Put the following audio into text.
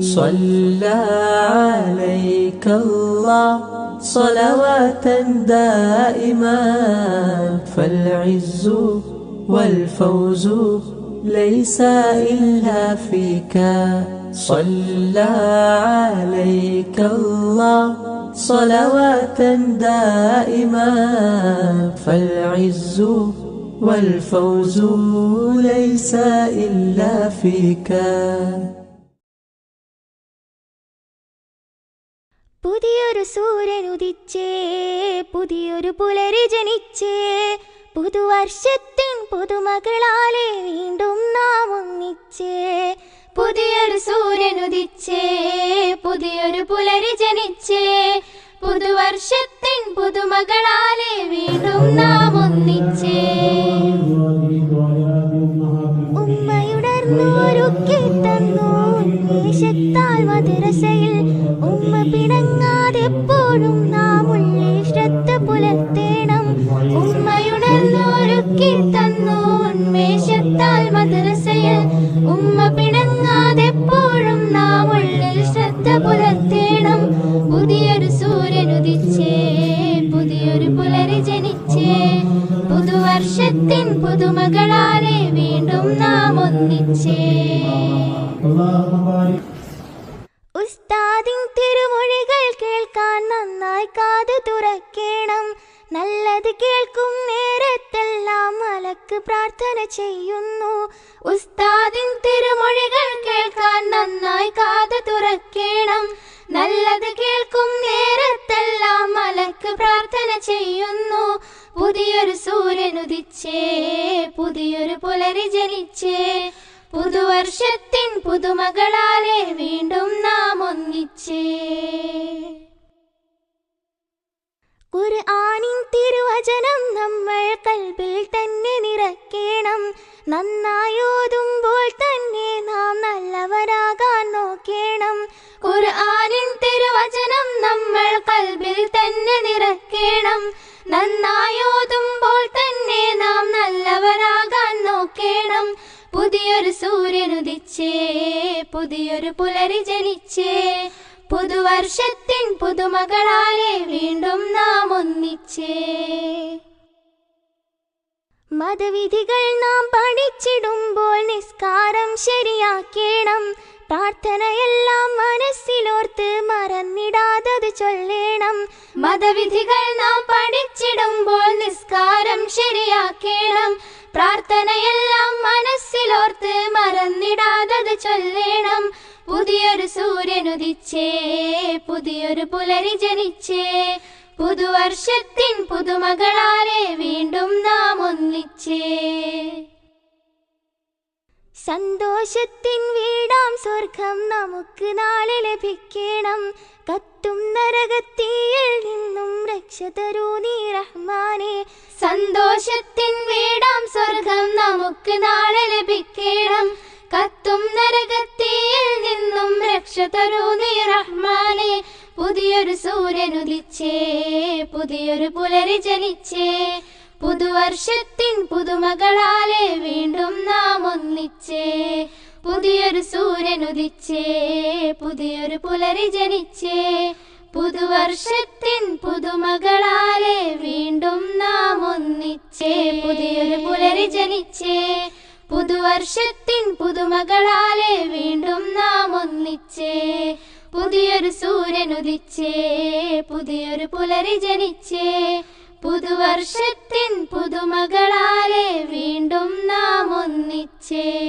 صلى عليك الله صلوات دائما. فالعز والفوز ليس إلا فيك. صلى عليك الله صلوات دائما. فالعز والفوز ليس إلا فيك. പുതിയൊരു സൂര്യൻ ഉദിച്ചേ പുതിയൊരു പുലരി ജനിച്ചേ പുതുവർഷത്തിൻ പുതുമകളാലെ വീണ്ടും നാം ഒന്നിച്ചേ. പുതിയൊരു സൂര്യൻ ഉദിച്ചേ പുതിയൊരു പുലരി ജനിച്ചേ പുതുവർഷത്തിൻ പുതുമകളാലെ വീണ്ടും നാം ഒന്നിച്ചേ. എപ്പോഴും നാം ഉള്ളിൽ ശ്രദ്ധ പുലർത്തേണം. ഉമ്മയുണർന്നോരൊക്കെ തന്നു ഉന്മേഷത്താൽ മദ്രസയിൽ. ഉമ്മ പിണങ്ങാതെ എപ്പോഴും നാം ഉള്ളിൽ ശ്രദ്ധ പുലർത്തേണം. പുതിയൊരു സൂര്യൻ ഉദിച്ചേ പുതിയൊരു പുലരി ജനിച്ചേ. പുതുവർഷത്തിൻ പുതുമകളാലെ വീണ്ടും നാം ഒന്നിച്ചേ. തുറക്കേണം നല്ലത് കേൾക്കും നേരത്തെല്ലാം മലക്ക് പ്രാർത്ഥന ചെയ്യുന്നു. ഉസ്താദിൻ തിരുമൊഴികൾ കേൾക്കാൻ നന്നായി കാത് തുറക്കേണം. നല്ലത് കേൾക്കും നേരത്തെല്ലാം മലക്ക് പ്രാർത്ഥന ചെയ്യുന്നു. പുതിയൊരു സൂര്യൻ ഉദിച്ചേ പുതിയൊരു പുലരി ജനിച്ചേ. പുതുവർഷത്തിൻ പുതുമകളാലെ വീണ്ടും നാം ഒന്നിച്ചേ. ഖുർആനിൻ തിരുവചനം നമ്മൾ കൽബിൽ തന്നെ നിറക്കേണം നന്നായോതുമ്പോൾ തന്നെ നാം നല്ലവരാകാൻ നോക്കണം. ഖുർആനിൻ തിരുവചനം നമ്മൾ കൽബിൽ തന്നെ നിറക്കേണം നന്നായോതുമ്പോൾ തന്നെ നാം നല്ലവരാകാൻ നോക്കേണം. പുതിയൊരു സൂര്യനുദിച്ചേ പുതിയൊരു പുലരി ജനിച്ചേ പുതുവർഷത്തിൻ പുതുമകളാലെ വീണ്ടും നാം ഒന്നിച്ചേ. മതവിധികൾ നാം പഠിച്ചിടുമ്പോൾ നിസ്കാരം ശരിയാക്കേണം. പ്രാർത്ഥനയെല്ലാം മനസ്സിലോർത്ത് മറന്നിടാതത് ചൊല്ലേണം. മതവിധികൾ നാം പഠിച്ചിടുമ്പോൾ നിസ്കാരം ശരിയാക്കേണം. പ്രാർത്ഥനയെല്ലാം മനസ്സിലോർത്ത് മറന്നിടാതത് ചൊല്ലേണം. പുതിയൊരു സൂര്യനുദിച്ചേ പുതിയൊരു പുലരി ജനിച്ചേ. പുതുവർഷത്തിൻ പുതുമകളാലെ വീണ്ടും നാം ഒന്നിച്ചേ. സന്തോഷത്തിൻ വീടാം സ്വർഗം നമുക്ക് നാളെ ലഭിക്കണം. കത്തും നരകത്തീയിൽ നിന്നും രക്ഷ തരൂ നീ റഹ്മാനെ. സന്തോഷത്തിൻ വീടാം സ്വർഗം നമുക്ക് നാളെ ലഭിക്കണം. കത്തും നരകത്തീയിൽ നിന്നും രക്ഷ നീ റഹ്മാനെ. പുതിയൊരു സൂര്യൻ ഉദിച്ചേ പുതിയൊരു പുലരി ജനിച്ചേ. പുതുവർഷത്തിൻ പുതുമകളാലെ വീണ്ടും നാം ഒന്നിച്ചേ. പുതിയൊരു സൂര്യൻ ഉദിച്ചേ പുതിയൊരു പുലരി ജനിച്ചേ. പുതുവർഷത്തിൻ പുതുമകളാലെ വീണ്ടും നാം ഒന്നിച്ചേ. പുതിയൊരു പുലരി ജനിച്ചേ പുതുവർഷത്തിൻ പുതുമകളാലെ വീണ്ടും നാം ഉദിച്ചേ പുതിയൊരു സൂര്യൻ ഉദിച്ചേ. പുതിയൊരു പുലരി ജനിച്ചേ. പുതുവർഷത്തിൻ പുതുമകളാലെ വീണ്ടും നാം ഒന്നിച്ചേ.